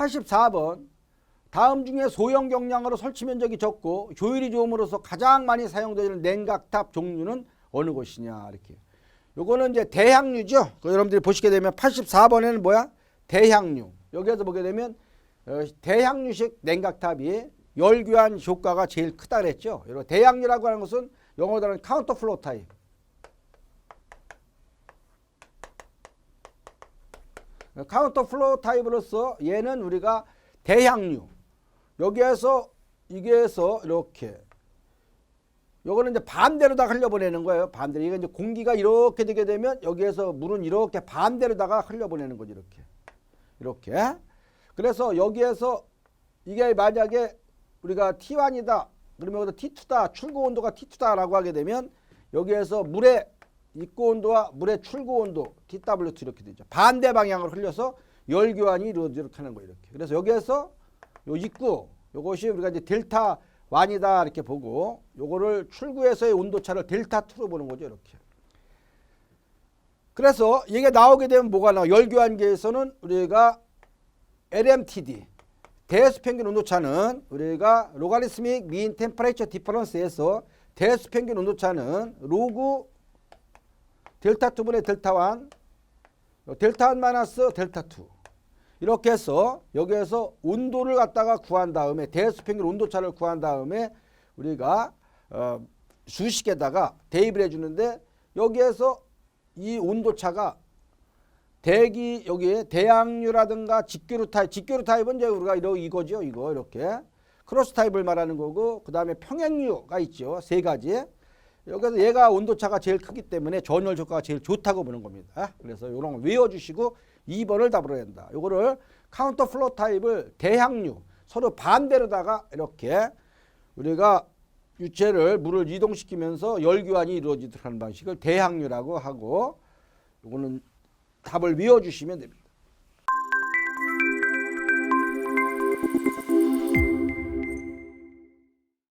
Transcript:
84번 다음 중에 소형 경량으로 설치 면적이 적고 효율이 좋음으로써 가장 많이 사용되는 냉각탑 종류는 어느 것이냐 이렇게. 요거는 이제 대향류죠. 그 여러분들이 보시게 되면 84번에는 뭐야? 대향류. 여기에서 보게 되면 어, 대향류식 냉각탑이 열교환 효과가 제일 크다 그랬죠. 대향류라고 하는 것은 영어로는 카운터 플로 타입. 카운터 플로 타입으로서 얘는 우리가 대향류. 여기에서 이게서 이렇게 요거는 이제 반대로 다 흘려보내는 거예요. 반대로. 이게 이제 공기가 이렇게 되게 되면 여기에서 물은 이렇게 반대로다가 흘려보내는 거죠. 이렇게. 이렇게. 그래서 여기에서 이게 만약에 우리가 T1이다. 그러면 여기서 T2다. 출고 온도가 T2다라고 하게 되면 여기에서 물의 입고 온도와 물의 출고 온도 TW2 이렇게 되죠. 반대 방향으로 흘려서 열 교환이 이루어지도록 하는 거예요. 이렇게. 그래서 여기에서 요 입구 요것이 우리가 이제 델타 1이다 이렇게 보고 요거를 출구에서의 온도 차를 델타 2로 보는 거죠. 이렇게. 그래서 이게 나오게 되면 뭐가 나와? 열 교환기에서는 우리가 LMTD 대수 평균 온도차는 우리가 로가리스믹 민 템퍼레이처 디퍼런스에서 대수 평균 온도차는 로그 델타 2분의 델타 1 델타 1 마이너스 델타 2 이렇게 해서 여기에서 온도를 갖다가 구한 다음에 대수 평균 온도차를 구한 다음에 우리가 어, 수식에다가 대입을 해주는데 여기에서 이 온도차가 대기 여기에 대양류라든가 직교류 타입 직교류 타입은 이제 우리가 이러 이거죠 이거 이렇게. 크로스 타입을 말하는 거고 그 다음에 평행류가 있죠 세 가지 여기서 얘가 온도차가 제일 크기 때문에 전열 효과가 제일 좋다고 보는 겁니다 그래서 이런 거 외워주시고 2번을 답으로 한다 요거를 카운터 플로 타입을 대향류 서로 반대로다가 이렇게 우리가 유체를 물을 이동시키면서 열교환이 이루어지도록 하는 방식을 대향류라고 하고 요거는 답을 외워주시면 됩니다.